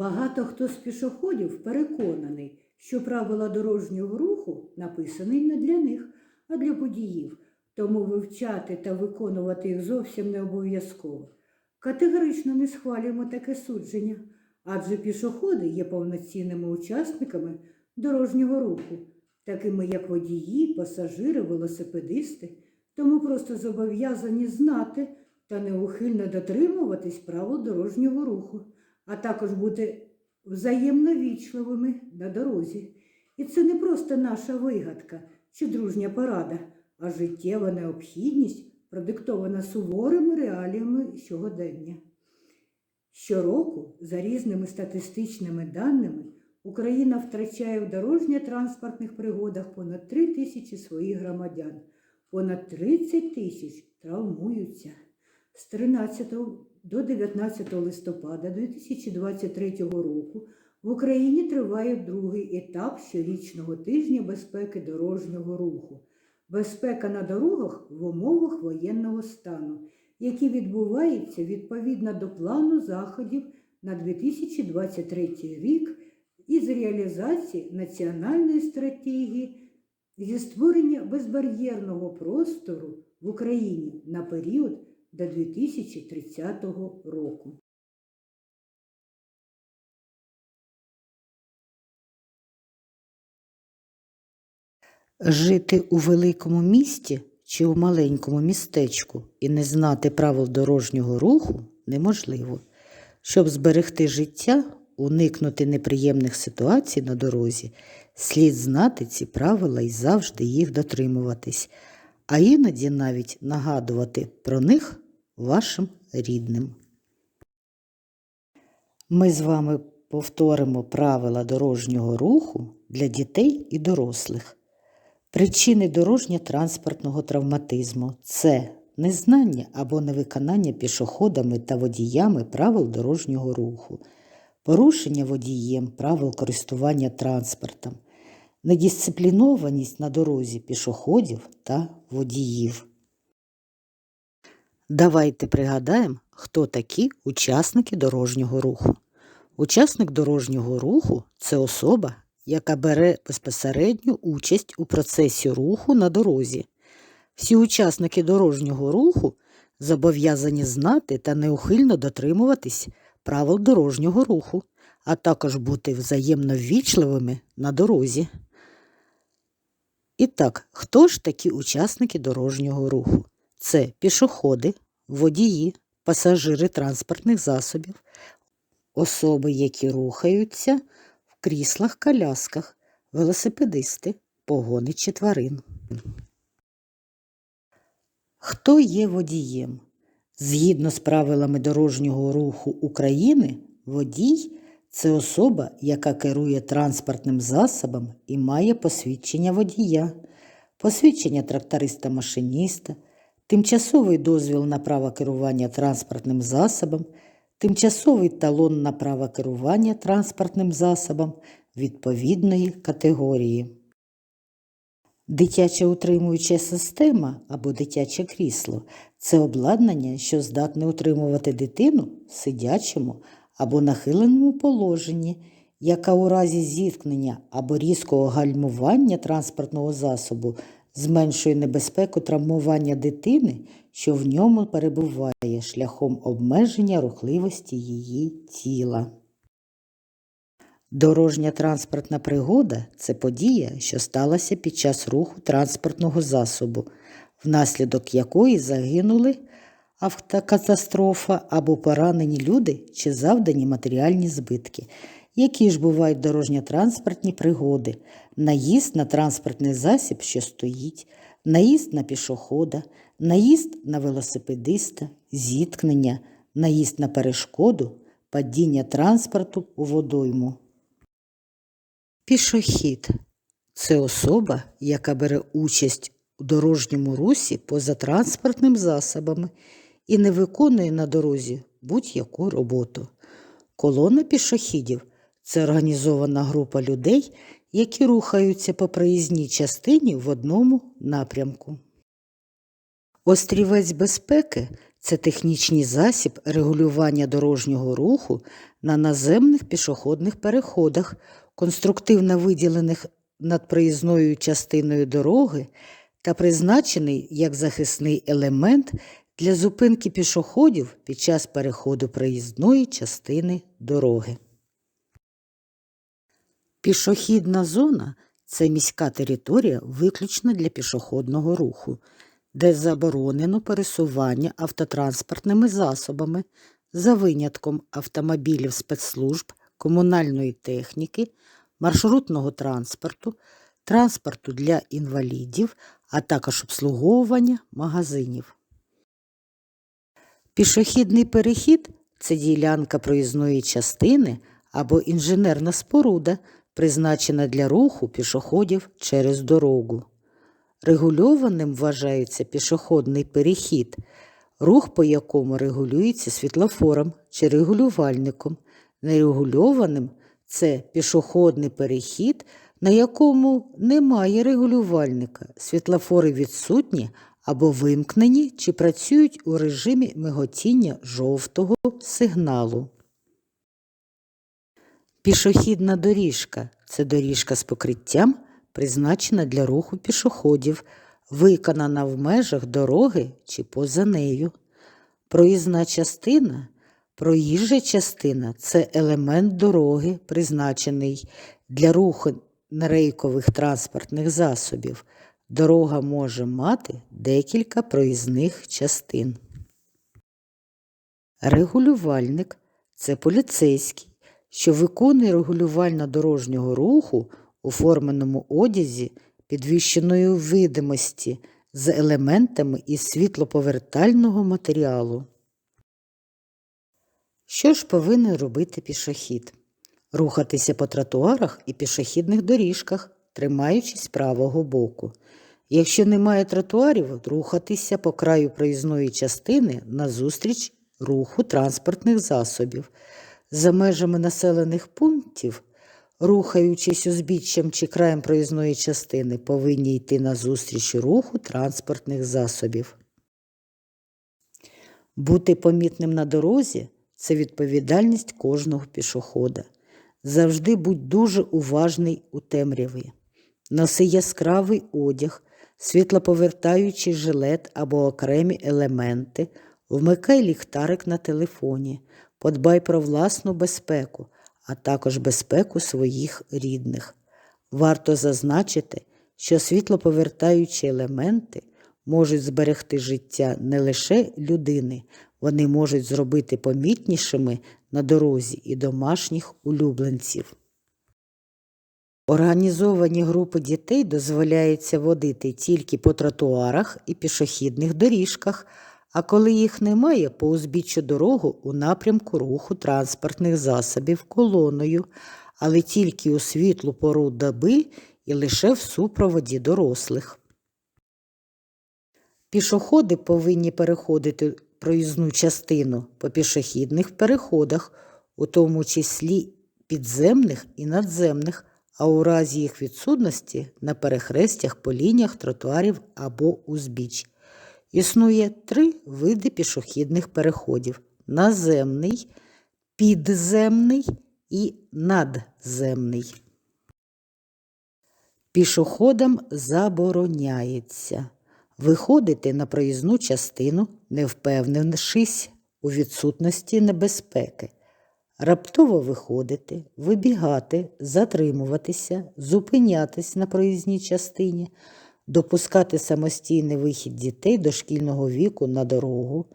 Багато хто з пішоходів переконаний, що правила дорожнього руху написані не для них, а для водіїв, тому вивчати та виконувати їх зовсім не обов'язково. Категорично не схвалюємо таке судження, адже пішоходи є повноцінними учасниками дорожнього руху, такими як водії, пасажири, велосипедисти, тому просто зобов'язані знати та неухильно дотримуватись правил дорожнього руху, а також бути взаємно вічливими на дорозі. І це не просто наша вигадка чи дружня порада, а життєва необхідність, продиктована суворими реаліями сьогодення. Щороку, за різними статистичними даними, Україна втрачає в дорожньо-транспортних пригодах понад 3 тисячі своїх громадян, понад 30 тисяч травмуються. З 13 до 19 листопада 2023 року в Україні триває другий етап щорічного тижня безпеки дорожнього руху. Безпека на дорогах в умовах воєнного стану, який відбувається відповідно до плану заходів на 2023 рік із реалізації національної стратегії зі створення безбар'єрного простору в Україні на період до 2030 року. Жити у великому місті чи у маленькому містечку і не знати правил дорожнього руху неможливо. Щоб зберегти життя, уникнути неприємних ситуацій на дорозі, слід знати ці правила і завжди їх дотримуватись, а іноді навіть нагадувати про них вашим рідним. Ми з вами повторимо правила дорожнього руху для дітей і дорослих. Причини дорожньо-транспортного травматизму це незнання або невиконання пішоходами та водіями правил дорожнього руху, порушення водієм правил користування транспортом, недисциплінованість на дорозі пішоходів та водіїв. Давайте пригадаємо, хто такі учасники дорожнього руху. Учасник дорожнього руху це особа, яка бере безпосередню участь у процесі руху на дорозі. Всі учасники дорожнього руху зобов'язані знати та неухильно дотримуватись правил дорожнього руху, а також бути взаємно ввічливими на дорозі. І так, хто ж такі учасники дорожнього руху? Це пішоходи, водії, пасажири транспортних засобів, особи, які рухаються в кріслах колясках, велосипедисти, погоничі тварин. Хто є водієм? Згідно з правилами дорожнього руху України, водій це особа, яка керує транспортним засобом і має посвідчення водія, посвідчення тракториста-машиніста, тимчасовий дозвіл на право керування транспортним засобом, тимчасовий талон на право керування транспортним засобом відповідної категорії. Дитяча утримуюча система або дитяче крісло це обладнання, що здатне утримувати дитину сидячому або нахиленому положенні, яка у разі зіткнення або різкого гальмування транспортного засобу зменшує небезпеку травмування дитини, що в ньому перебуває шляхом обмеження рухливості її тіла. Дорожня транспортна пригода це подія, що сталася під час руху транспортного засобу, внаслідок якої загинули автокатастрофа або поранені люди чи завдані матеріальні збитки. Які ж бувають дорожньо-транспортні пригоди, наїзд на транспортний засіб, що стоїть, наїзд на пішохода, наїзд на велосипедиста, зіткнення, наїзд на перешкоду, падіння транспорту у водойму. Пішохід це особа, яка бере участь у дорожньому русі поза транспортним засобами і не виконує на дорозі будь-яку роботу. Колона пішохідів це організована група людей, які рухаються по проїзній частині в одному напрямку. Острівець безпеки це технічний засіб регулювання дорожнього руху на наземних пішохідних переходах, конструктивно виділених над проїзною частиною дороги та призначений як захисний елемент для зупинки пішоходів під час переходу проїзної частини дороги. Пішохідна зона це міська територія виключно для пішохідного руху, де заборонено пересування автотранспортними засобами за винятком автомобілів спецслужб, комунальної техніки, маршрутного транспорту, транспорту для інвалідів, а також обслуговування магазинів. Пішохідний перехід це ділянка проїзної частини або інженерна споруда, призначена для руху пішоходів через дорогу. Регульованим вважається пішохідний перехід, рух по якому регулюється світлофором чи регулювальником. Нерегульованим це пішохідний перехід, на якому немає регулювальника. Світлофори відсутні або вимкнені чи працюють у режимі миготіння жовтого сигналу. Пішохідна доріжка це доріжка з покриттям, призначена для руху пішоходів, виконана в межах дороги чи поза нею. Проїзна частина проїжджа частина це елемент дороги, призначений для руху нерейкових транспортних засобів. Дорога може мати декілька проїзних частин. Регулювальник це поліцейський, що виконує регулювання дорожнього руху у форменому одязі підвищеної видимості з елементами із світлоповертального матеріалу. Що ж повинен робити пішохід? Рухатися по тротуарах і пішохідних доріжках, тримаючись правого боку. Якщо немає тротуарів, рухатися по краю проїзної частини назустріч руху транспортних засобів. За межами населених пунктів, рухаючись узбіччям чи краєм проїзної частини, повинні йти назустріч руху транспортних засобів. Бути помітним на дорозі це відповідальність кожного пішохода. Завжди будь дуже уважний у темряві. Носи яскравий одяг, світлоповертаючий жилет або окремі елементи, вмикай ліхтарик на телефоні, подбай про власну безпеку, а також безпеку своїх рідних. Варто зазначити, що світлоповертаючі елементи можуть зберегти життя не лише людини, вони можуть зробити помітнішими на дорозі і домашніх улюбленців. Організовані групи дітей дозволяється водити тільки по тротуарах і пішохідних доріжках, а коли їх немає, по узбіччю дорогу у напрямку руху транспортних засобів колоною, але тільки у світлу пору доби і лише в супроводі дорослих. Пішоходи повинні переходити проїзну частину по пішохідних переходах, у тому числі підземних і надземних, а у разі їх відсутності на перехрестях по лініях тротуарів або узбіч. Існує три види пішохідних переходів: наземний, підземний і надземний. Пішоходам забороняється виходити на проїзну частину, не впевнившись у відсутності небезпеки, раптово виходити, вибігати, затримуватися, зупинятись на проїзній частині, допускати самостійний вихід дітей дошкільного віку на дорогу,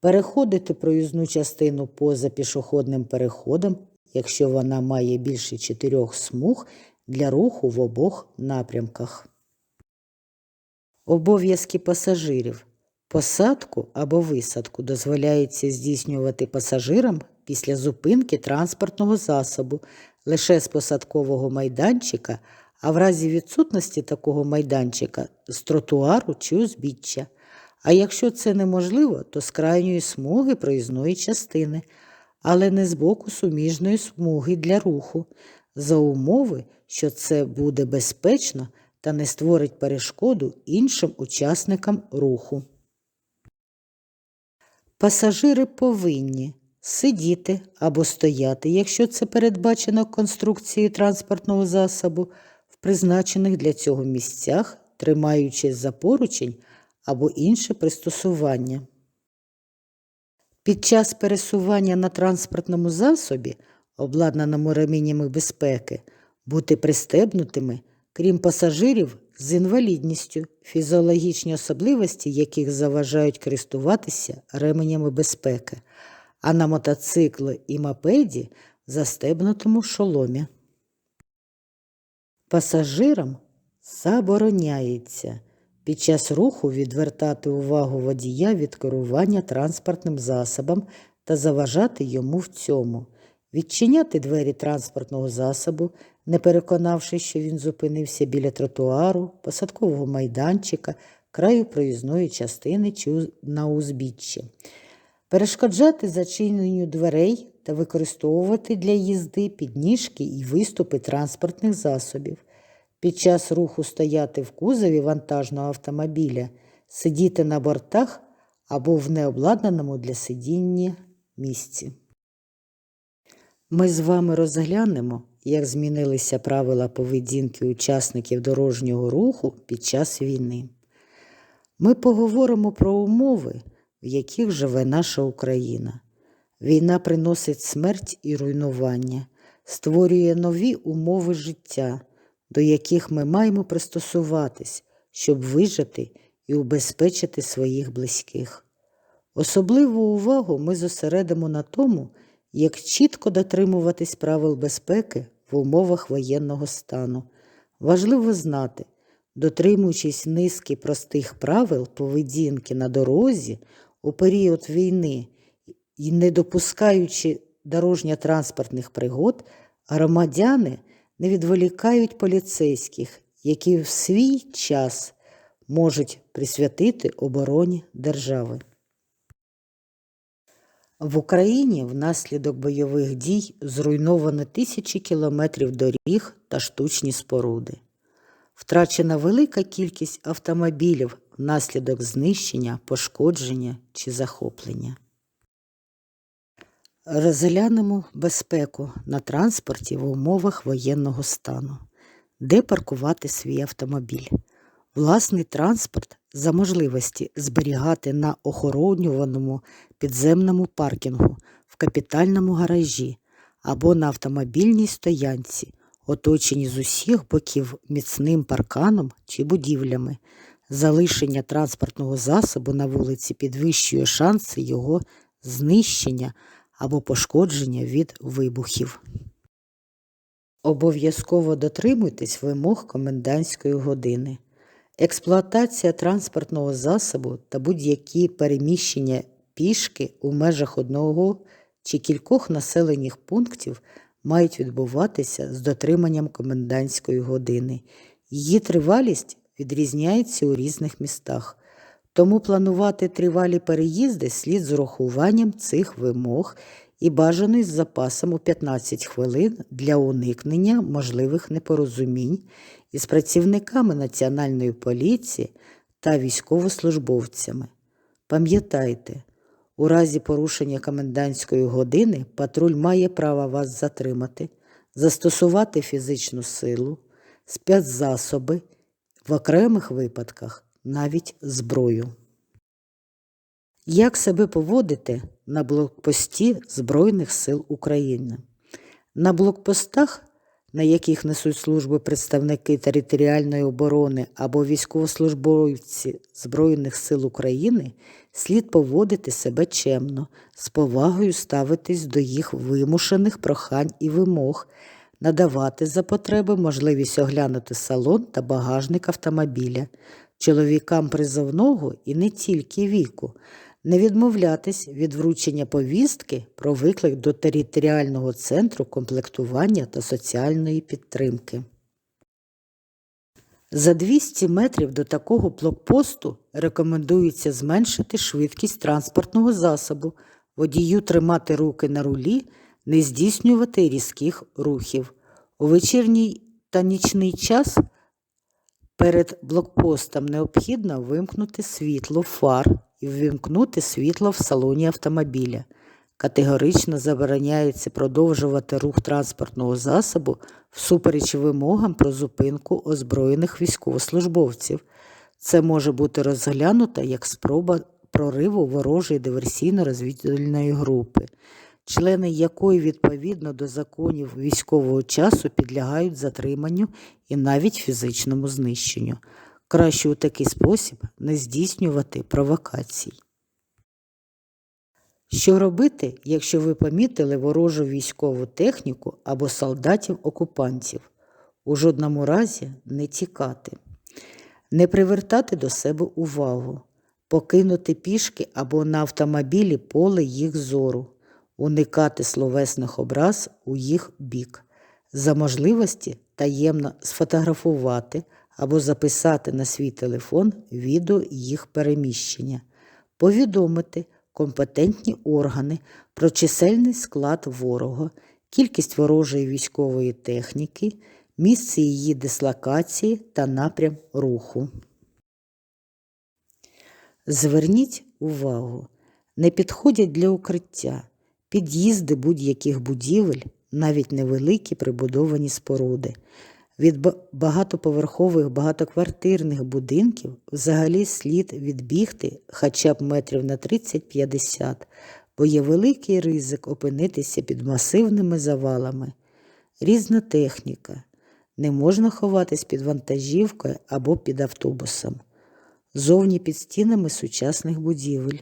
переходити проїзну частину поза пішохідним переходом, якщо вона має більше чотирьох смуг для руху в обох напрямках. Обов'язки пасажирів. Посадку або висадку дозволяється здійснювати пасажирам після зупинки транспортного засобу лише з посадкового майданчика, а в разі відсутності такого майданчика з тротуару чи узбіччя. А якщо це неможливо, то з крайньої смуги проїзної частини, але не з боку суміжної смуги для руху, за умови, що це буде безпечно та не створить перешкоду іншим учасникам руху. Пасажири повинні сидіти або стояти, якщо це передбачено конструкцією транспортного засобу, в призначених для цього місцях, тримаючись за поручень або інше пристосування. Під час пересування на транспортному засобі, обладнаному реміннями безпеки, бути пристебнутими, крім пасажирів з інвалідністю, фізіологічні особливості яких заважають користуватися ременями безпеки, а на мотоциклі і мопеді застебнутому шоломі. Пасажирам забороняється під час руху відвертати увагу водія від керування транспортним засобом та заважати йому в цьому, відчиняти двері транспортного засобу, не переконавшись, що він зупинився біля тротуару, посадкового майданчика, краю проїзної частини чи на узбіччі, перешкоджати зачиненню дверей та використовувати для їзди підніжки і виступи транспортних засобів. Під час руху стояти в кузові вантажного автомобіля, сидіти на бортах або в необладнаному для сидіння місці. Ми з вами розглянемо, як змінилися правила поведінки учасників дорожнього руху під час війни. Ми поговоримо про умови, в яких живе наша Україна. Війна приносить смерть і руйнування, створює нові умови життя, до яких ми маємо пристосуватись, щоб вижити і убезпечити своїх близьких. Особливу увагу ми зосередимо на тому, як чітко дотримуватись правил безпеки в умовах воєнного стану. Важливо знати, дотримуючись низки простих правил поведінки на дорозі у період війни і не допускаючи дорожньо-транспортних пригод, громадяни не відволікають поліцейських, які в свій час можуть присвятити обороні держави. В Україні внаслідок бойових дій зруйновано тисячі кілометрів доріг та штучні споруди. Втрачена велика кількість автомобілів внаслідок знищення, пошкодження чи захоплення. Розглянемо безпеку на транспорті в умовах воєнного стану. Де паркувати свій автомобіль? Власний транспорт за можливості зберігати на охоронюваному підземному паркінгу, в капітальному гаражі або на автомобільній стоянці, оточені з усіх боків міцним парканом чи будівлями. Залишення транспортного засобу на вулиці підвищує шанси його знищення або пошкодження від вибухів. Обов'язково дотримуйтесь вимог комендантської години. Експлуатація транспортного засобу та будь-які переміщення пішки у межах одного чи кількох населених пунктів мають відбуватися з дотриманням комендантської години. Її тривалість відрізняється у різних містах. Тому планувати тривалі переїзди слід з урахуванням цих вимог і бажано із запасом у 15 хвилин для уникнення можливих непорозумінь із працівниками Національної поліції та військовослужбовцями. Пам'ятайте, у разі порушення комендантської години патруль має право вас затримати, застосувати фізичну силу, спецзасоби, в окремих випадках навіть зброю. Як себе поводити на блокпості Збройних сил України? На блокпостах, на яких несуть служби представники територіальної оборони або військовослужбовці Збройних сил України, слід поводити себе чемно, з повагою ставитись до їх вимушених прохань і вимог, надавати за потреби можливість оглянути салон та багажник автомобіля, чоловікам призовного і не тільки віку, не відмовлятись від вручення повістки про виклик до територіального центру комплектування та соціальної підтримки. За 200 метрів до такого блокпосту рекомендується зменшити швидкість транспортного засобу, водію тримати руки на рулі, не здійснювати різких рухів. У вечірній та нічний час перед блокпостом необхідно вимкнути світло фар і ввімкнути світло в салоні автомобіля. Категорично забороняється продовжувати рух транспортного засобу всупереч вимогам про зупинку озброєних військовослужбовців. Це може бути розглянуто як спроба прориву ворожої диверсійно-розвідувальної групи, члени якої відповідно до законів військового часу підлягають затриманню і навіть фізичному знищенню. Краще у такий спосіб не здійснювати провокацій. Що робити, якщо ви помітили ворожу військову техніку або солдатів-окупантів? У жодному разі не тікати, не привертати до себе увагу, покинути пішки або на автомобілі поле їх зору, уникати словесних образ у їх бік, за можливості таємно сфотографувати або записати на свій телефон відео їх переміщення, повідомити компетентні органи про чисельний склад ворога, кількість ворожої військової техніки, місце її дислокації та напрям руху. Зверніть увагу, не підходять для укриття під'їзди будь-яких будівель, навіть невеликі прибудовані споруди. Від багатоповерхових багатоквартирних будинків взагалі слід відбігти хоча б метрів на 30-50, бо є великий ризик опинитися під масивними завалами. Різна техніка. Не можна ховатись під вантажівкою або під автобусом. Зовні під стінами сучасних будівель.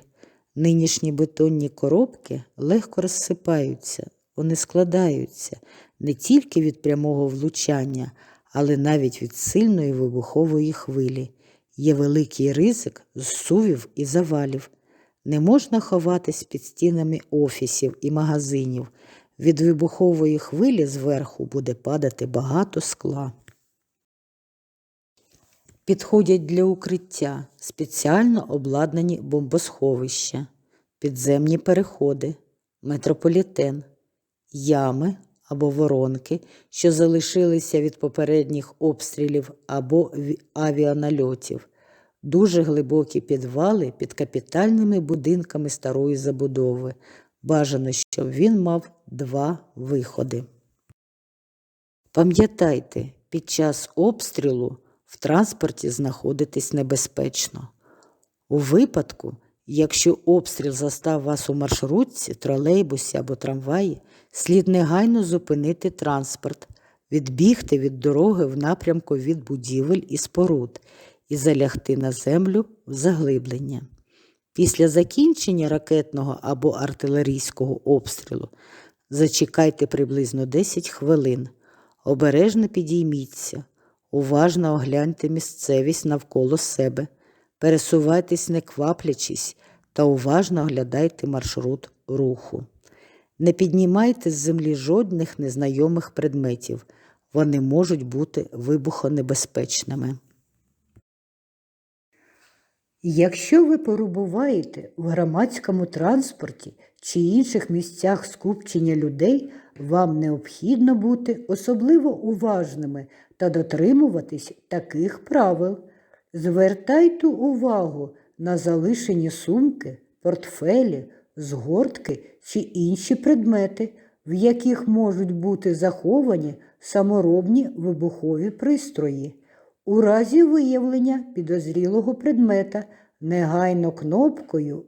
Нинішні бетонні коробки легко розсипаються, вони складаються не тільки від прямого влучання, але навіть від сильної вибухової хвилі. Є великий ризик зсувів і завалів. Не можна ховатись під стінами офісів і магазинів. Від вибухової хвилі зверху буде падати багато скла. Підходять для укриття спеціально обладнані бомбосховища, підземні переходи, метрополітен, ями або воронки, що залишилися від попередніх обстрілів або авіанальотів, дуже глибокі підвали під капітальними будинками старої забудови. Бажано, щоб він мав два виходи. Пам'ятайте, під час обстрілу в транспорті знаходитись небезпечно. У випадку, якщо обстріл застав вас у маршрутці, тролейбусі або трамваї, слід негайно зупинити транспорт, відбігти від дороги в напрямку від будівель і споруд і залягти на землю в заглиблення. Після закінчення ракетного або артилерійського обстрілу зачекайте приблизно 10 хвилин. Обережно підійміться, уважно огляньте місцевість навколо себе, пересувайтесь не кваплячись та уважно оглядайте маршрут руху. Не піднімайте з землі жодних незнайомих предметів, вони можуть бути вибухонебезпечними. Якщо ви перебуваєте в громадському транспорті чи інших місцях скупчення людей, вам необхідно бути особливо уважними та дотримуватись таких правил. Звертайте увагу на залишені сумки, портфелі, згортки чи інші предмети, в яких можуть бути заховані саморобні вибухові пристрої. У разі виявлення підозрілого предмета негайно кнопкою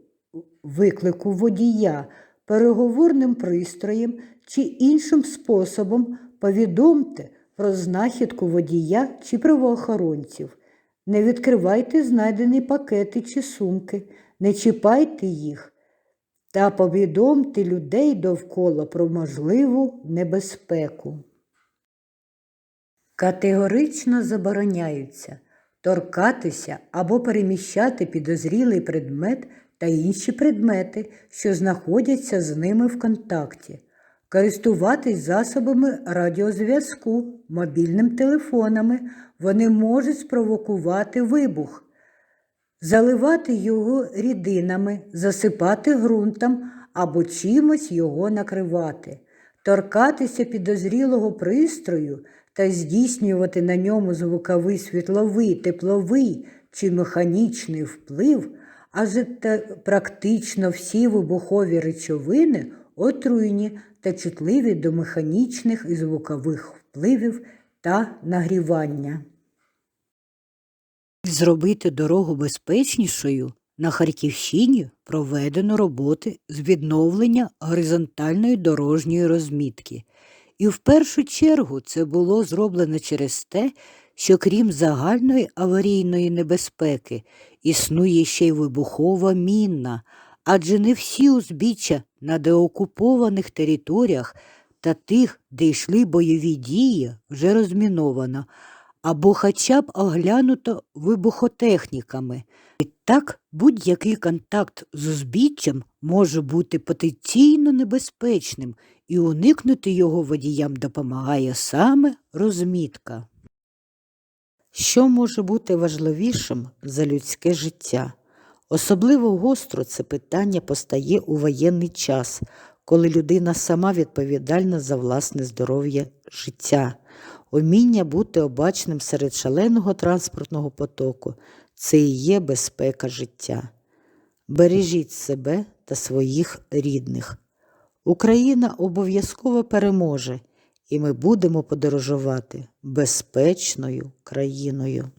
виклику водія, переговорним пристроєм чи іншим способом повідомте про знахідку водія чи правоохоронців. Не відкривайте знайдені пакети чи сумки, не чіпайте їх та повідомте людей довкола про можливу небезпеку. Категорично забороняються торкатися або переміщати підозрілий предмет та інші предмети, що знаходяться з ними в контакті, користуватись засобами радіозв'язку, мобільним телефонами, вони можуть спровокувати вибух, заливати його рідинами, засипати ґрунтом або чимось його накривати, торкатися підозрілого пристрою та здійснювати на ньому звуковий, світловий, тепловий чи механічний вплив адже практично всі вибухові речовини отруйні та чутливі до механічних і звукових впливів та нагрівання. Зробити дорогу безпечнішою на Харківщині проведено роботи з відновлення горизонтальної дорожньої розмітки. І в першу чергу це було зроблено через те, що крім загальної аварійної небезпеки існує ще й вибухова мінна, адже не всі узбіччя на деокупованих територіях та тих, де йшли бойові дії, вже розміновано, або хоча б оглянуто вибухотехніками. Відтак, будь-який контакт з узбіччям може бути потенційно небезпечним, і уникнути його водіям допомагає саме розмітка. Що може бути важливішим за людське життя? Особливо гостро це питання постає у воєнний час, коли людина сама відповідальна за власне здоров'я життя. Уміння бути обачним серед шаленого транспортного потоку це і є безпека життя. Бережіть себе та своїх рідних. Україна обов'язково переможе, і ми будемо подорожувати безпечною країною.